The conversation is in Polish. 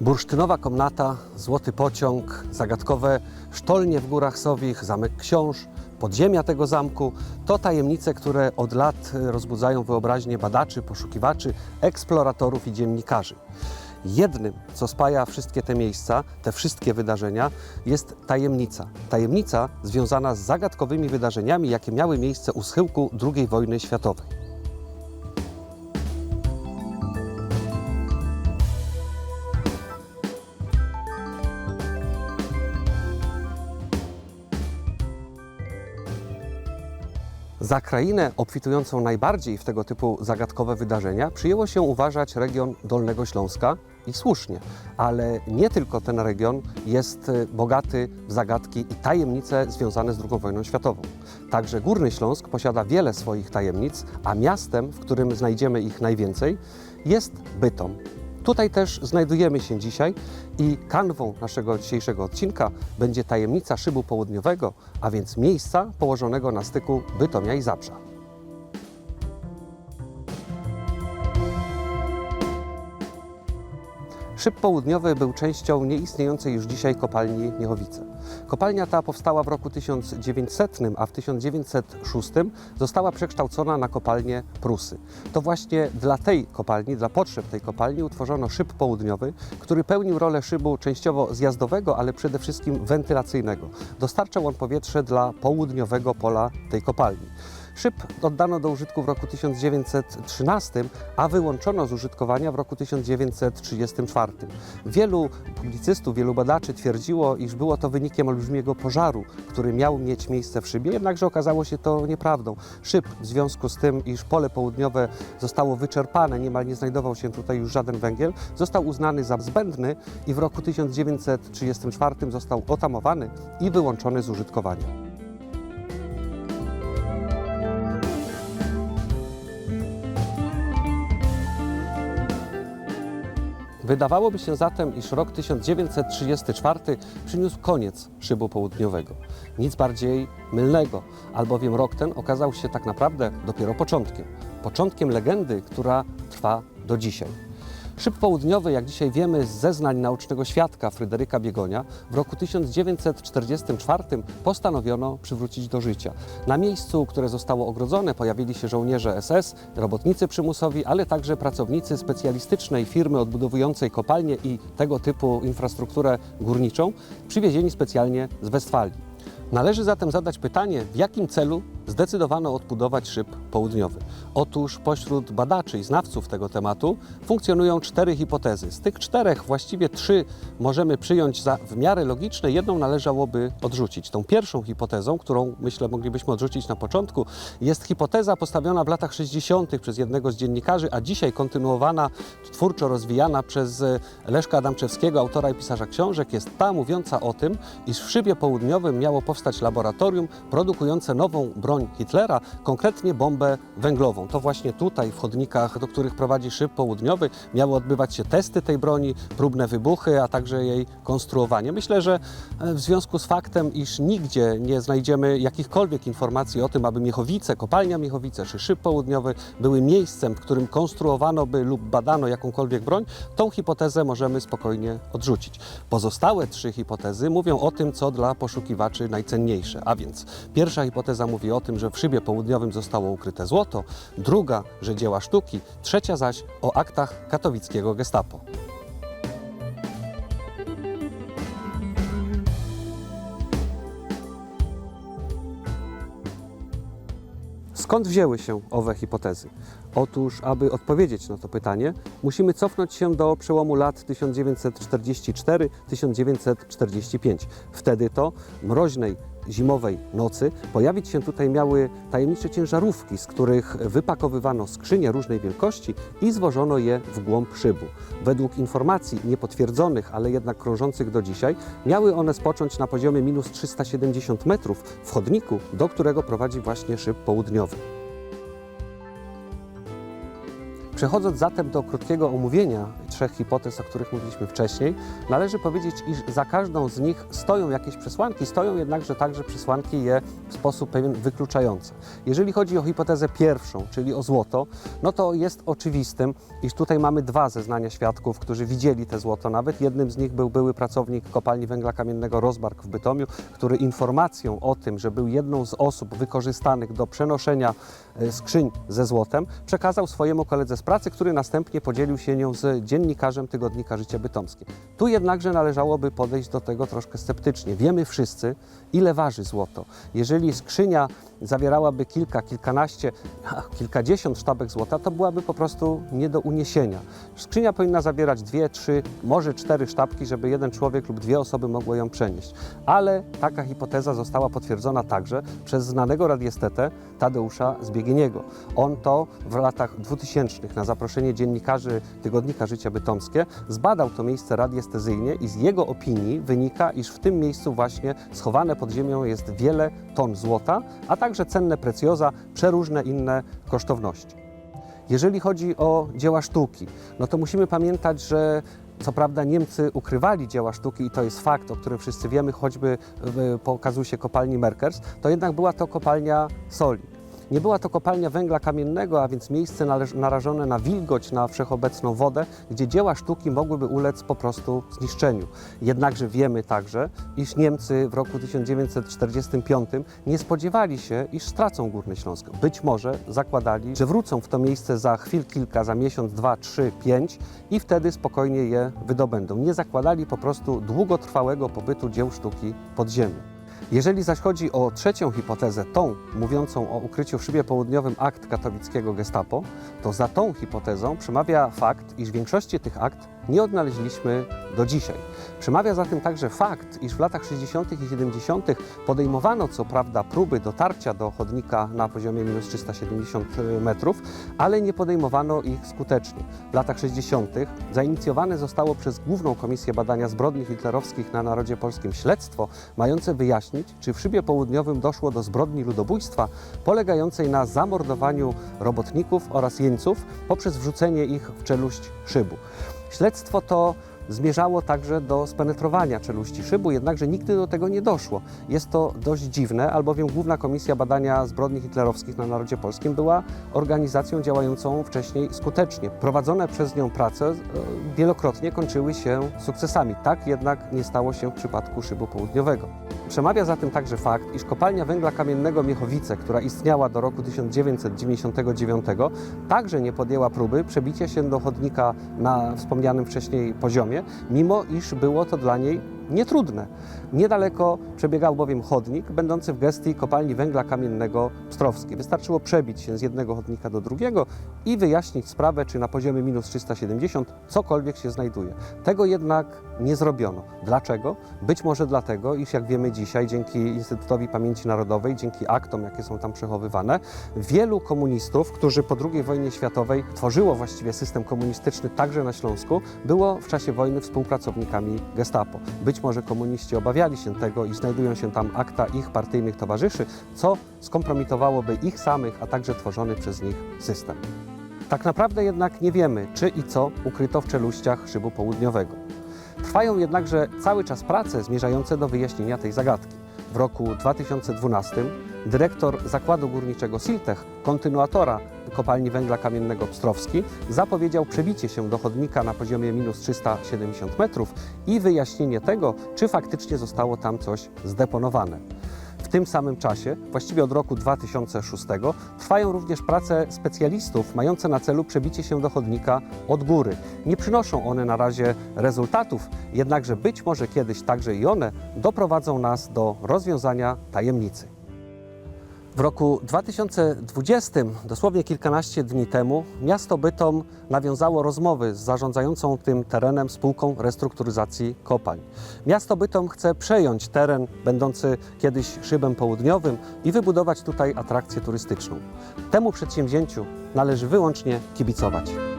Bursztynowa komnata, złoty pociąg, zagadkowe sztolnie w górach Sowich, zamek książ, podziemia tego zamku to tajemnice, które od lat e, rozbudzają wyobraźnię badaczy, poszukiwaczy, eksploratorów i dziennikarzy. Jednym, co spaja wszystkie te miejsca, te wszystkie wydarzenia, jest tajemnica. Tajemnica związana z zagadkowymi wydarzeniami, jakie miały miejsce u schyłku II wojny światowej. Za krainę obfitującą najbardziej w tego typu zagadkowe wydarzenia przyjęło się uważać region Dolnego Śląska i słusznie, ale nie tylko ten region jest y, bogaty w zagadki i tajemnice związane z II wojną światową. Także Górny Śląsk posiada wiele swoich tajemnic, a miastem, w którym znajdziemy ich najwięcej, jest Bytom. Tutaj też znajdujemy się dzisiaj i kanwą naszego dzisiejszego odcinka będzie tajemnica szybu południowego, a więc miejsca położonego na styku Bytomia i Zabrza. Szyb południowy był częścią nieistniejącej już dzisiaj kopalni Miechowice. Kopalnia ta powstała w roku 1900, a w 1906 została przekształcona na kopalnię Prusy. To właśnie dla tej kopalni, dla potrzeb tej kopalni utworzono szyb południowy, który pełnił rolę szybu częściowo zjazdowego, ale przede wszystkim wentylacyjnego. Dostarczał on powietrze dla południowego pola tej kopalni. Szyb oddano do użytku w roku 1913, a wyłączono z użytkowania w roku 1934. Wielu publicystów, wielu badaczy twierdziło, iż było to wynikiem olbrzymiego pożaru, który miał mieć miejsce w szybie, jednakże okazało się to nieprawdą. Szyb w związku z tym, iż pole południowe zostało wyczerpane, niemal nie znajdował się tutaj już żaden węgiel, został uznany za zbędny i w roku 1934 został otamowany i wyłączony z użytkowania. Wydawałoby się zatem, iż rok 1934 przyniósł koniec szybu południowego. Nic bardziej mylnego, albowiem rok ten okazał się tak naprawdę dopiero początkiem. Początkiem legendy, która trwa do dzisiaj. Szyb południowy, jak dzisiaj wiemy z zeznań naocznego świadka Fryderyka Biegonia, w roku 1944 postanowiono przywrócić do życia. Na miejscu, które zostało ogrodzone, pojawili się żołnierze SS, robotnicy przymusowi, ale także pracownicy specjalistycznej firmy odbudowującej kopalnie i tego typu infrastrukturę górniczą, przywiezieni specjalnie z Westfalii. Należy zatem zadać pytanie, w jakim celu zdecydowano odbudować szyb południowy. Otóż pośród badaczy i znawców tego tematu funkcjonują cztery hipotezy. Z tych czterech właściwie trzy możemy przyjąć za w miarę logiczne, jedną należałoby odrzucić. Tą pierwszą hipotezą, którą myślę moglibyśmy odrzucić na początku, jest hipoteza postawiona w latach 60. przez jednego z dziennikarzy, a dzisiaj kontynuowana, twórczo rozwijana przez e, Leszka Adamczewskiego, autora i pisarza książek, jest ta mówiąca o tym, iż w szybie południowym miało powstać laboratorium produkujące nową broń Hitlera, konkretnie bombę węglową. To właśnie tutaj, w chodnikach, do których prowadzi szyb południowy, miały odbywać się testy tej broni, próbne wybuchy, a także jej konstruowanie. Myślę, że e, w związku z faktem, iż nigdzie nie znajdziemy jakichkolwiek informacji o tym, aby Miechowice, kopalnia Miechowice czy szyb południowy były miejscem, w którym konstruowano by lub badano jakąkolwiek broń, tą hipotezę możemy spokojnie odrzucić. Pozostałe trzy hipotezy mówią o tym, co dla poszukiwaczy najcenniejsze. A więc pierwsza hipoteza mówi o tym, że w szybie południowym zostało ukryte złoto, druga, że dzieła sztuki, trzecia zaś o aktach katowickiego gestapo. Skąd wzięły się owe hipotezy? Otóż, aby odpowiedzieć na to pytanie, musimy cofnąć się do przełomu lat 1944-1945. Wtedy to mroźnej zimowej nocy pojawić się tutaj miały tajemnicze ciężarówki, z których wypakowywano skrzynie różnej wielkości i zwożono je w głąb szybu. Według informacji niepotwierdzonych, ale jednak krążących do dzisiaj, miały one spocząć na poziomie minus 370 metrów w chodniku, do którego prowadzi właśnie szyb południowy. Przechodząc zatem do krótkiego omówienia trzech hipotez, o których mówiliśmy wcześniej, należy powiedzieć, iż za każdą z nich stoją jakieś przesłanki, stoją jednakże także przesłanki je w sposób pewien wykluczający. Jeżeli chodzi o hipotezę pierwszą, czyli o złoto, no to jest oczywistym, iż tutaj mamy dwa zeznania świadków, którzy widzieli te złoto nawet. Jednym z nich był były pracownik kopalni węgla kamiennego Rozbark w Bytomiu, który informacją o tym, że był jedną z osób wykorzystanych do przenoszenia e, skrzyń ze złotem, przekazał swojemu koledze z pracy, który następnie podzielił się nią z dziennikarzem tygodnika Życie Bytomskie. Tu jednakże należałoby podejść do tego troszkę sceptycznie. Wiemy wszyscy, ile waży złoto. Jeżeli skrzynia zawierałaby kilka, kilkanaście, kilkadziesiąt sztabek złota, to byłaby po prostu nie do uniesienia. Skrzynia powinna zawierać dwie, trzy, może cztery sztabki, żeby jeden człowiek lub dwie osoby mogły ją przenieść. Ale taka hipoteza została potwierdzona także przez znanego radiestetę Tadeusza Zbiegieniego. On to w latach 2000 na zaproszenie dziennikarzy tygodnika Życia Bytomskie zbadał to miejsce radiestezyjnie i z jego opinii wynika, iż w tym miejscu właśnie schowane pod ziemią jest wiele ton złota, a także cenne precjoza, przeróżne inne kosztowności. Jeżeli chodzi o dzieła sztuki, no to musimy pamiętać, że co prawda Niemcy ukrywali dzieła sztuki i to jest fakt, o którym wszyscy wiemy, choćby po kazusie kopalni Merkers, to jednak była to kopalnia soli. Nie była to kopalnia węgla kamiennego, a więc miejsce narażone na wilgoć, na wszechobecną wodę, gdzie dzieła sztuki mogłyby ulec po prostu zniszczeniu. Jednakże wiemy także, iż Niemcy w roku 1945 nie spodziewali się, iż stracą Górny Śląsk. Być może zakładali, że wrócą w to miejsce za chwil kilka, za miesiąc, dwa, trzy, pięć i wtedy spokojnie je wydobędą. Nie zakładali po prostu długotrwałego pobytu dzieł sztuki pod ziemią. Jeżeli zaś chodzi o trzecią hipotezę, tą mówiącą o ukryciu w szybie południowym akt katowickiego gestapo, to za tą hipotezą przemawia fakt, iż większości tych akt nie odnaleźliśmy do dzisiaj. Przemawia za tym także fakt, iż w latach 60. i 70. podejmowano co prawda próby dotarcia do chodnika na poziomie minus 370 metrów, ale nie podejmowano ich skutecznie. W latach 60. zainicjowane zostało przez Główną Komisję Badania Zbrodni Hitlerowskich na Narodzie Polskim śledztwo mające wyjaśnić, czy w szybie południowym doszło do zbrodni ludobójstwa polegającej na zamordowaniu robotników oraz jeńców poprzez wrzucenie ich w czeluść szybu. Śledztwo to zmierzało także do spenetrowania czeluści szybu, jednakże nigdy do tego nie doszło. Jest to dość dziwne, albowiem Główna Komisja Badania Zbrodni Hitlerowskich na Narodzie Polskim była organizacją działającą wcześniej skutecznie. Prowadzone przez nią prace e, wielokrotnie kończyły się sukcesami. Tak jednak nie stało się w przypadku szybu południowego. Przemawia za tym także fakt, iż kopalnia węgla kamiennego Miechowice, która istniała do roku 1999, także nie podjęła próby przebicia się do chodnika na wspomnianym wcześniej poziomie, mimo iż było to dla niej nietrudne. Niedaleko przebiegał bowiem chodnik będący w gestii kopalni węgla kamiennego Pstrowskiej. Wystarczyło przebić się z jednego chodnika do drugiego i wyjaśnić sprawę, czy na poziomie minus 370 cokolwiek się znajduje. Tego jednak nie zrobiono. Dlaczego? Być może dlatego, iż jak wiemy dzisiaj, dzięki Instytutowi Pamięci Narodowej, dzięki aktom, jakie są tam przechowywane, wielu komunistów, którzy po II wojnie światowej tworzyło właściwie system komunistyczny także na Śląsku, było w czasie wojny współpracownikami Gestapo. Być może komuniści obawiali się tego i znajdują się tam akta ich partyjnych towarzyszy, co skompromitowałoby ich samych, a także tworzony przez nich system. Tak naprawdę jednak nie wiemy, czy i co ukryto w czeluściach szybu południowego. Trwają jednakże cały czas prace zmierzające do wyjaśnienia tej zagadki. W roku 2012 dyrektor Zakładu Górniczego Siltech, kontynuatora kopalni węgla kamiennego Pstrowski, zapowiedział przebicie się do chodnika na poziomie minus 370 metrów i wyjaśnienie tego, czy faktycznie zostało tam coś zdeponowane. W tym samym czasie, właściwie od roku 2006, trwają również prace specjalistów mające na celu przebicie się do chodnika od góry. Nie przynoszą one na razie rezultatów, jednakże być może kiedyś także i one doprowadzą nas do rozwiązania tajemnicy. W roku 2020, dosłownie kilkanaście dni temu, miasto Bytom nawiązało rozmowy z zarządzającą tym terenem spółką restrukturyzacji kopalń. Miasto Bytom chce przejąć teren będący kiedyś szybem południowym i wybudować tutaj atrakcję turystyczną. Temu przedsięwzięciu należy wyłącznie kibicować.